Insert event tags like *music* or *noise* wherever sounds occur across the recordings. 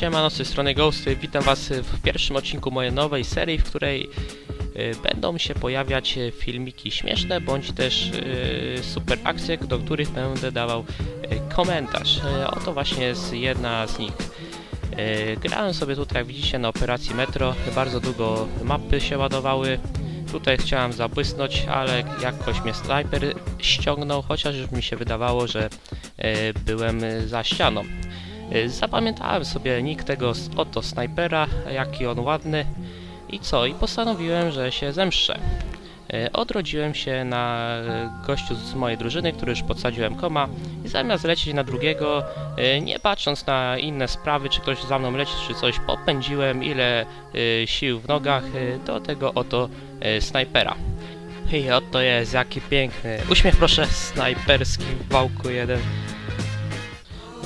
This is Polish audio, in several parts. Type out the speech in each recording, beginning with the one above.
Siemano, z tej strony Ghosty. Witam Was w pierwszym odcinku mojej nowej serii, w której y, będą się pojawiać filmiki śmieszne, bądź też y, super akcje, do których będę dawał y, komentarz. Oto właśnie jest jedna z nich. Grałem sobie tutaj, jak widzicie, na operacji Metro. Bardzo długo mapy się ładowały. Tutaj chciałem zabłysnąć, ale jakoś mnie snajper ściągnął, chociaż już mi się wydawało, że byłem za ścianą. Y, Zapamiętałem sobie nick tego oto snajpera, jaki on ładny i co, i postanowiłem, że się zemszczę. Y, Odrodziłem się na y, gościu z mojej drużyny, który już podsadziłem koma i zamiast lecieć na drugiego, nie patrząc na inne sprawy, czy ktoś za mną leci, czy coś, popędziłem ile sił w nogach do tego oto snajpera. I oto jest, jaki piękny. Uśmiech proszę, snajperski w wałku jeden.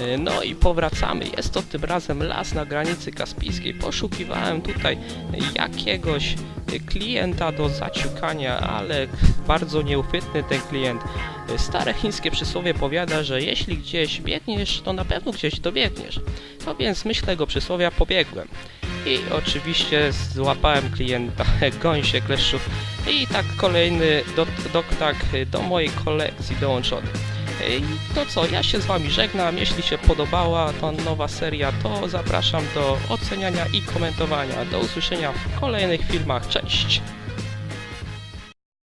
Y, No i powracamy. Jest to tym razem las na granicy kaspijskiej. Poszukiwałem tutaj jakiegoś y, klienta do zaciukania, ale bardzo nieuchwytny ten klient. Y, Stare chińskie przysłowie powiada, że jeśli gdzieś biegniesz, to na pewno gdzieś dobiegniesz. No więc myślę go przysłowia pobiegłem. I oczywiście złapałem klienta, *laughs* gąsie kleszczów i tak kolejny do, doktak do mojej kolekcji dołączony. I to co, ja się z Wami żegnam. Jeśli się podobała ta nowa seria, to zapraszam do oceniania i komentowania. Do usłyszenia w kolejnych filmach. Cześć!